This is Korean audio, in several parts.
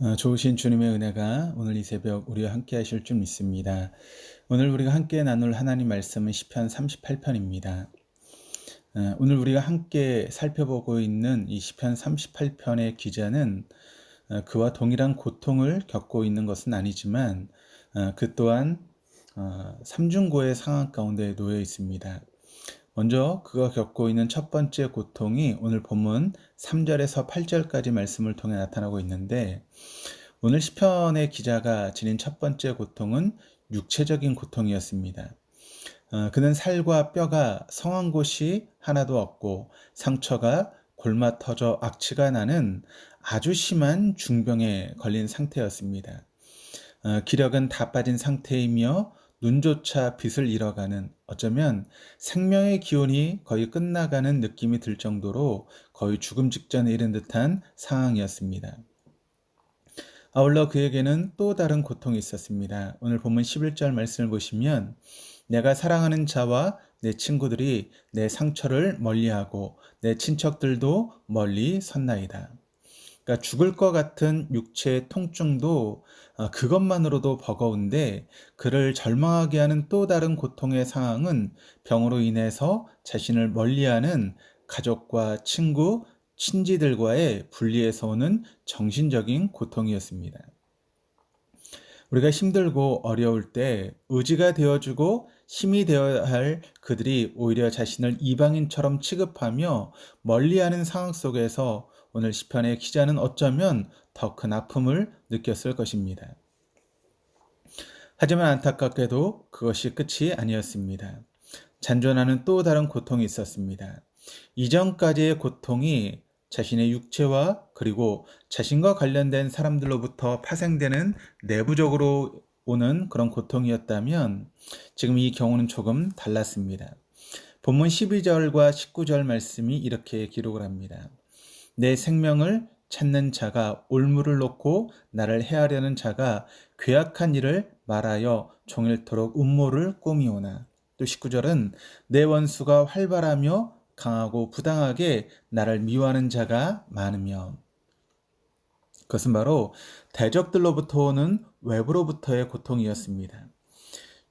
어, 좋으신 주님의 은혜가 오늘 이 새벽 우리와 함께 하실 줄 믿습니다. 오늘 우리가 함께 나눌 하나님 말씀은 시편 38편입니다. 어, 오늘 우리가 함께 살펴보고 있는 이 시편 38편의 기자는 어, 그와 동일한 고통을 겪고 있는 것은 아니지만 그 또한 삼중고의 상황 가운데 놓여 있습니다. 먼저 그가 겪고 있는 첫 번째 고통이 오늘 본문 3절에서 8절까지 말씀을 통해 나타나고 있는데 오늘 시편의 기자가 지닌 첫 번째 고통은 육체적인 고통이었습니다. 어, 그는 살과 뼈가 성한 곳이 하나도 없고 상처가 골마 터져 악취가 나는 아주 심한 중병에 걸린 상태였습니다. 어, 기력은 다 빠진 상태이며 눈조차 빛을 잃어가는 어쩌면 생명의 기운이 거의 끝나가는 느낌이 들 정도로 거의 죽음 직전에 이른 듯한 상황이었습니다. 아울러 그에게는 또 다른 고통이 있었습니다. 오늘 본문 11절 말씀을 보시면 내가 사랑하는 자와 내 친구들이 내 상처를 멀리하고 내 친척들도 멀리 섰나이다. 그러니까 죽을 것 같은 육체의 통증도 어, 그것만으로도 버거운데 그를 절망하게 하는 또 다른 고통의 상황은 병으로 인해서 자신을 멀리하는 가족과 친구, 친지들과의 분리에서 오는 정신적인 고통이었습니다. 우리가 힘들고 어려울 때 의지가 되어주고 힘이 되어야 할 그들이 오히려 자신을 이방인처럼 취급하며 멀리하는 상황 속에서 오늘 시편의 기자는 어쩌면 더 큰 아픔을 느꼈을 것입니다. 하지만 안타깝게도 그것이 끝이 아니었습니다. 잔존하는 또 다른 고통이 있었습니다. 이전까지의 고통이 자신의 육체와 그리고 자신과 관련된 사람들로부터 파생되는 내부적으로 오는 그런 고통이었다면 지금 이 경우는 조금 달랐습니다. 본문 12절과 19절 말씀이 이렇게 기록을 합니다. 내 생명을 찾는 자가 올무를 놓고 나를 해하려는 자가 괴악한 일을 말하여 종일토록 음모를 꾸미오나 또 19절은 내 원수가 활발하며 강하고 부당하게 나를 미워하는 자가 많으며 그것은 바로 대적들로부터 오는 외부로부터의 고통이었습니다.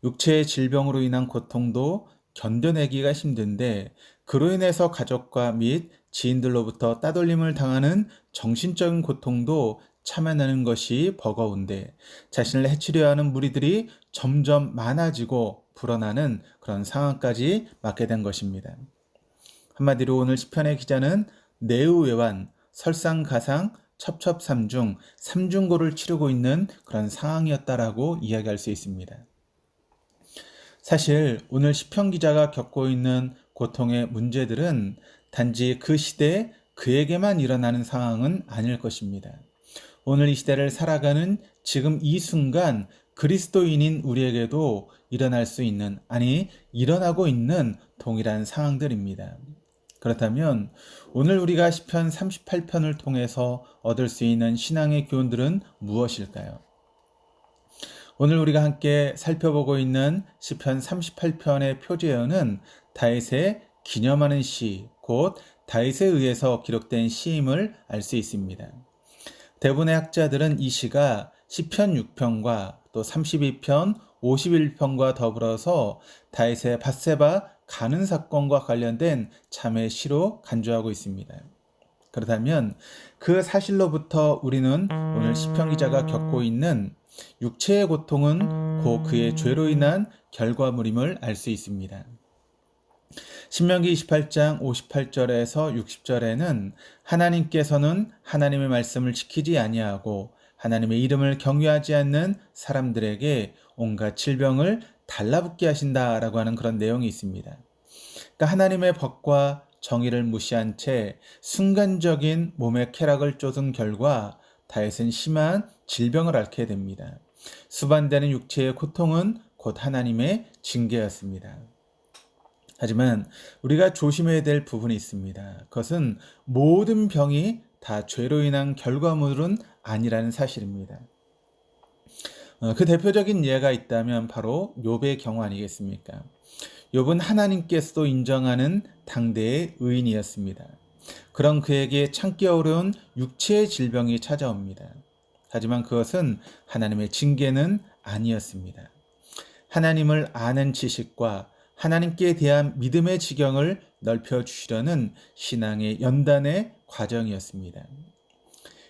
육체의 질병으로 인한 고통도 견뎌내기가 힘든데 그로 인해서 가족과 및 지인들로부터 따돌림을 당하는 정신적인 고통도 참아내는 것이 버거운데 자신을 해치려 하는 무리들이 점점 많아지고 불어나는 그런 상황까지 맞게 된 것입니다. 한마디로 오늘 시편의 기자는 내우외환, 설상가상, 첩첩삼중, 삼중고를 치르고 있는 그런 상황이었다라고 이야기할 수 있습니다. 사실 오늘 시편 기자가 겪고 있는 고통의 문제들은 단지 그 시대에 그에게만 일어나는 상황은 아닐 것입니다. 오늘 이 시대를 살아가는 지금 이 순간 그리스도인인 우리에게도 일어날 수 있는, 아니, 일어나고 있는 동일한 상황들입니다. 그렇다면 오늘 우리가 시편 38편을 통해서 얻을 수 있는 신앙의 교훈들은 무엇일까요? 오늘 우리가 함께 살펴보고 있는 시편 38편의 표제어는 다윗의 기념하는 시, 곧 다윗에 의해서 기록된 시임을 알 수 있습니다. 대부분의 학자들은 이 시가 시편 6편과 또 32편, 51편과 더불어서 다윗의 바세바 가는 사건과 관련된 참의 시로 간주하고 있습니다. 그렇다면 그 사실로부터 우리는 오늘 시편 기자가 겪고 있는 육체의 고통은 고 그의 죄로 인한 결과물임을 알 수 있습니다. 신명기 28장 58절에서 60절에는 하나님께서는 하나님의 말씀을 지키지 아니하고 하나님의 이름을 경유하지 않는 사람들에게 온갖 질병을 달라붙게 하신다라고 하는 그런 내용이 있습니다. 그러니까 하나님의 법과 정의를 무시한 채 순간적인 몸의 쾌락을 쫓은 결과 다윗은 심한 질병을 앓게 됩니다. 수반되는 육체의 고통은 곧 하나님의 징계였습니다. 하지만 우리가 조심해야 될 부분이 있습니다. 그것은 모든 병이 다 죄로 인한 결과물은 아니라는 사실입니다. 어, 그 대표적인 예가 있다면 바로 욥의 경우 아니겠습니까? 욥은 하나님께서도 인정하는 당대의 의인이었습니다. 그런 그에게 참기 어려운 육체의 질병이 찾아옵니다. 하지만 그것은 하나님의 징계는 아니었습니다. 하나님을 아는 지식과 하나님께 대한 믿음의 지경을 넓혀 주시려는 신앙의 연단의 과정이었습니다.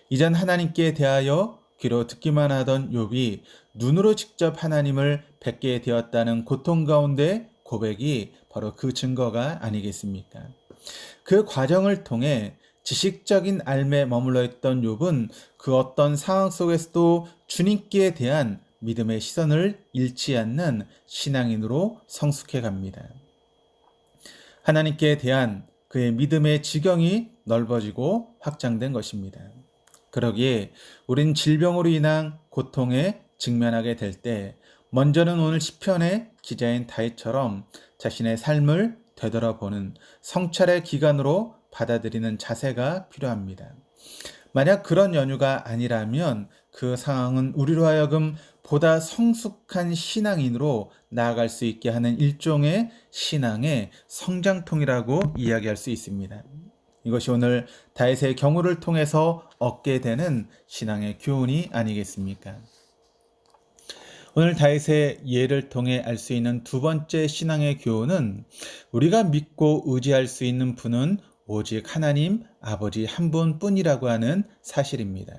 이전 하나님께 대하여 귀로 듣기만 하던 욥이 눈으로 직접 하나님을 뵙게 되었다는 고통 가운데 고백이 바로 그 증거가 아니겠습니까? 그 과정을 통해 지식적인 알매 머물러 있던 욥은 그 어떤 상황 속에서도 주님께 대한 믿음의 시선을 잃지 않는 신앙인으로 성숙해 갑니다. 하나님께 대한 그의 믿음의 지경이 넓어지고 확장된 것입니다. 그러기에 우린 질병으로 인한 고통에 직면하게 될 때 먼저는 오늘 시편의 기자인 다윗처럼 자신의 삶을 되돌아보는 성찰의 기간으로 받아들이는 자세가 필요합니다. 만약 그런 연유가 아니라면 그 상황은 우리로 하여금 보다 성숙한 신앙인으로 나아갈 수 있게 하는 일종의 신앙의 성장통이라고 이야기할 수 있습니다. 이것이 오늘 다윗의 경우를 통해서 얻게 되는 신앙의 교훈이 아니겠습니까? 오늘 다윗의 예를 통해 알 수 있는 두 번째 신앙의 교훈은 우리가 믿고 의지할 수 있는 분은 오직 하나님 아버지 한 분뿐이라고 하는 사실입니다.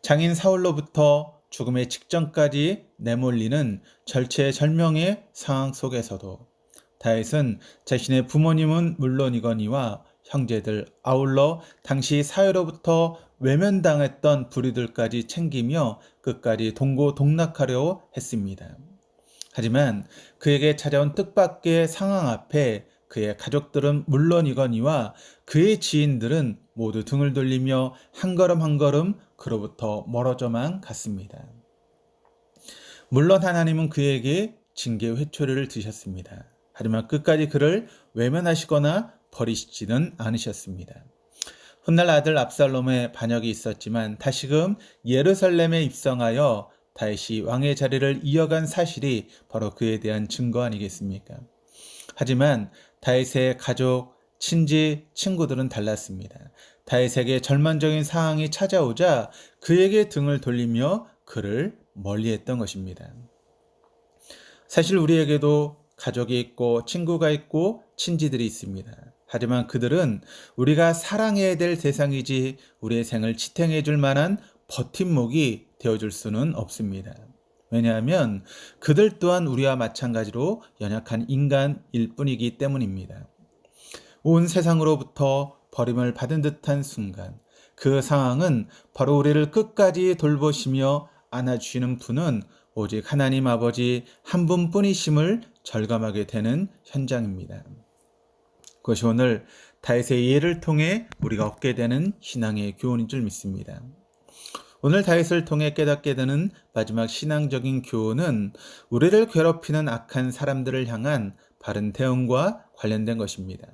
장인 사울로부터 죽음의 직전까지 내몰리는 절체절명의 상황 속에서도 다윗은 자신의 부모님은 물론이거니와 형제들 아울러 당시 사회로부터 외면당했던 부류들까지 챙기며 끝까지 동고동락하려 했습니다. 하지만 그에게 찾아온 뜻밖의 상황 앞에 그의 가족들은 물론이거니와 그의 지인들은 모두 등을 돌리며 한 걸음 한 걸음 그로부터 멀어져만 갔습니다. 물론 하나님은 그에게 징계 회초리를 드셨습니다. 하지만 끝까지 그를 외면하시거나 버리시지는 않으셨습니다. 훗날 아들 압살롬의 반역이 있었지만 다시금 예루살렘에 입성하여 다시 왕의 자리를 이어간 사실이 바로 그에 대한 증거 아니겠습니까? 하지만 다윗의 가족, 친지, 친구들은 달랐습니다. 다윗에게 절망적인 상황이 찾아오자 그에게 등을 돌리며 그를 멀리했던 것입니다. 사실 우리에게도 가족이 있고 친구가 있고 친지들이 있습니다. 하지만 그들은 우리가 사랑해야 될 대상이지 우리의 생을 지탱해 줄 만한 버팀목이 되어줄 수는 없습니다. 왜냐하면 그들 또한 우리와 마찬가지로 연약한 인간일 뿐이기 때문입니다. 온 세상으로부터 버림을 받은 듯한 순간 그 상황은 바로 우리를 끝까지 돌보시며 안아주시는 분은 오직 하나님 아버지 한 분뿐이심을 절감하게 되는 현장입니다. 그것이 오늘 다윗의 예를 통해 우리가 얻게 되는 신앙의 교훈인 줄 믿습니다. 오늘 다윗을 통해 깨닫게 되는 마지막 신앙적인 교훈은 우리를 괴롭히는 악한 사람들을 향한 바른 대응과 관련된 것입니다.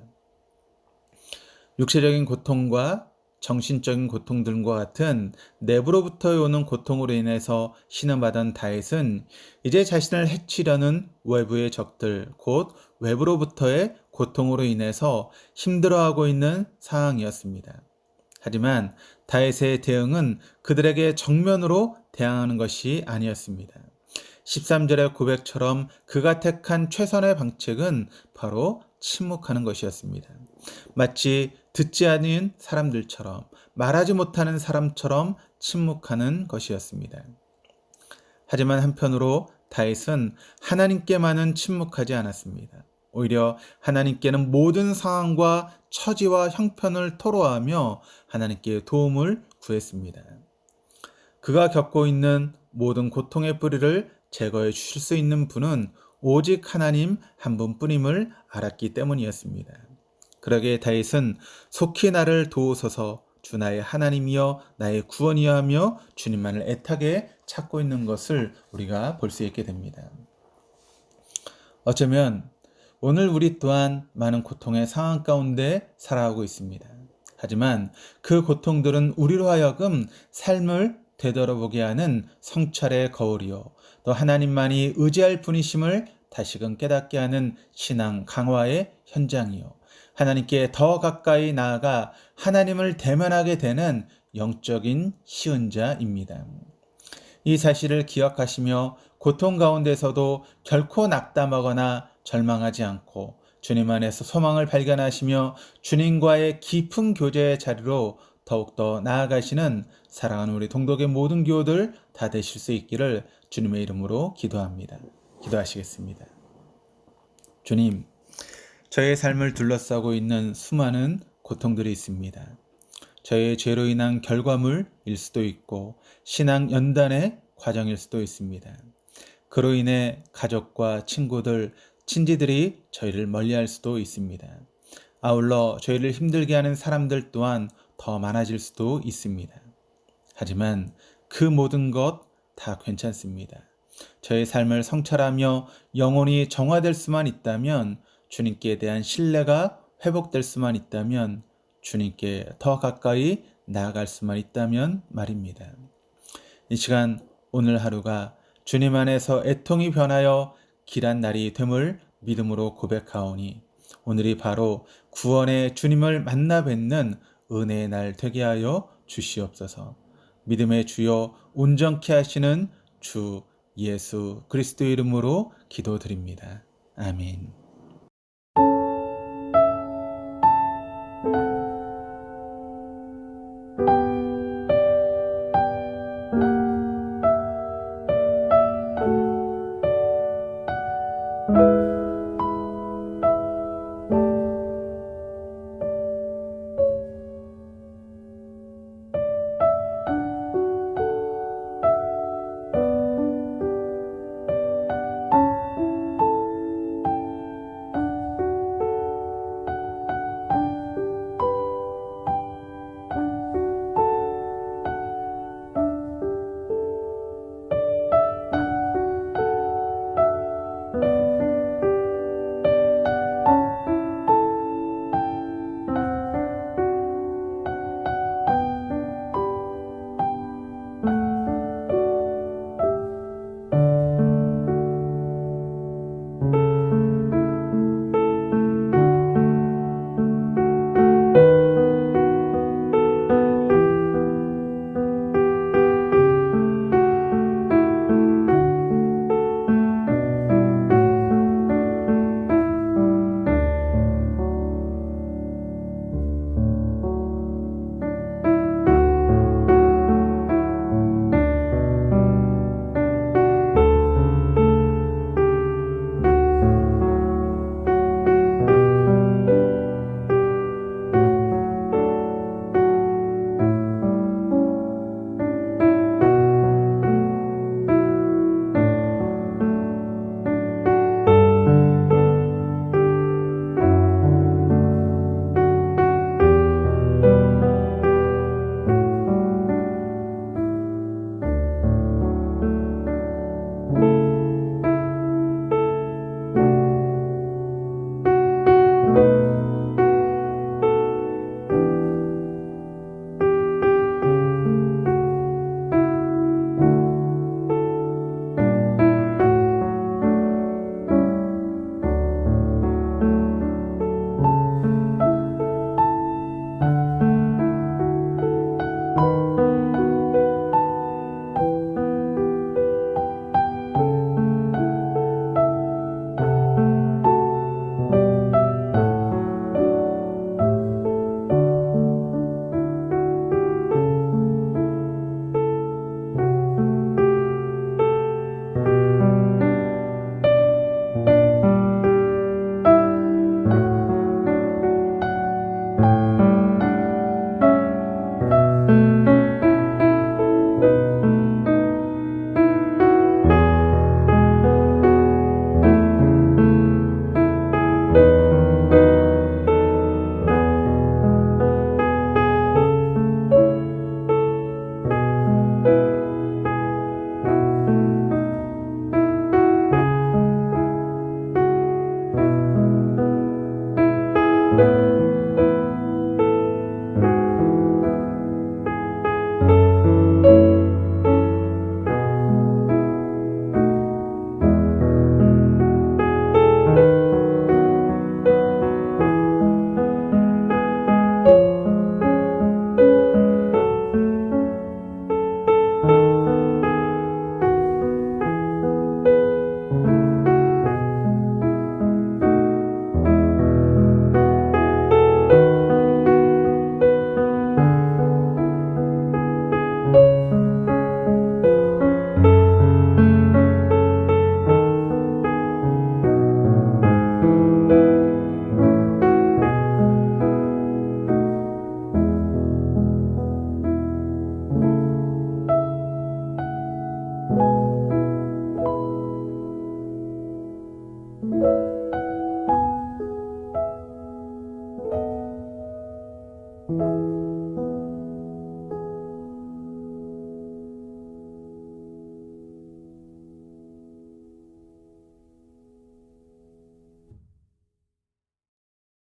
육체적인 고통과 정신적인 고통들과 같은 내부로부터 오는 고통으로 인해서 신음받은 다윗은 이제 자신을 해치려는 외부의 적들, 곧 외부로부터의 고통으로 인해서 힘들어하고 있는 상황이었습니다. 하지만 다윗의 대응은 그들에게 정면으로 대항하는 것이 아니었습니다. 13절의 고백처럼 그가 택한 최선의 방책은 바로 침묵하는 것이었습니다. 마치 듣지 않은 사람들처럼 말하지 못하는 사람처럼 침묵하는 것이었습니다. 하지만 한편으로 다윗은 하나님께만은 침묵하지 않았습니다. 오히려 하나님께는 모든 상황과 처지와 형편을 토로하며 하나님께 도움을 구했습니다. 그가 겪고 있는 모든 고통의 뿌리를 제거해 주실 수 있는 분은 오직 하나님 한 분뿐임을 알았기 때문이었습니다. 그러기에 다윗은 속히 나를 도우소서 주 나의 하나님이여 나의 구원이여 하며 주님만을 애타게 찾고 있는 것을 우리가 볼 수 있게 됩니다. 어쩌면 오늘 우리 또한 많은 고통의 상황 가운데 살아가고 있습니다. 하지만 그 고통들은 우리로 하여금 삶을 되돌아보게 하는 성찰의 거울이요. 또 하나님만이 의지할 분이심을 다시금 깨닫게 하는 신앙 강화의 현장이요. 하나님께 더 가까이 나아가 하나님을 대면하게 되는 영적인 시은자입니다. 이 사실을 기억하시며 고통 가운데서도 결코 낙담하거나 절망하지 않고 주님 안에서 소망을 발견하시며 주님과의 깊은 교제의 자리로 더욱더 나아가시는 사랑하는 우리 동독의 모든 교우들 다 되실 수 있기를 주님의 이름으로 기도합니다. 기도하시겠습니다. 주님, 저의 삶을 둘러싸고 있는 수많은 고통들이 있습니다. 저의 죄로 인한 결과물일 수도 있고 신앙 연단의 과정일 수도 있습니다. 그로 인해 가족과 친구들, 친지들이 저희를 멀리할 수도 있습니다. 아울러 저희를 힘들게 하는 사람들 또한 더 많아질 수도 있습니다. 하지만 그 모든 것 다 괜찮습니다. 저의 삶을 성찰하며 영혼이 정화될 수만 있다면 주님께 대한 신뢰가 회복될 수만 있다면 주님께 더 가까이 나아갈 수만 있다면 말입니다. 이 시간 오늘 하루가 주님 안에서 애통이 변하여 길한 날이 됨을 믿음으로 고백하오니 오늘이 바로 구원의 주님을 만나 뵙는 은혜의 날 되게 하여 주시옵소서. 믿음의 주여 온전케 하시는 주 예수 그리스도 이름으로 기도드립니다. 아멘.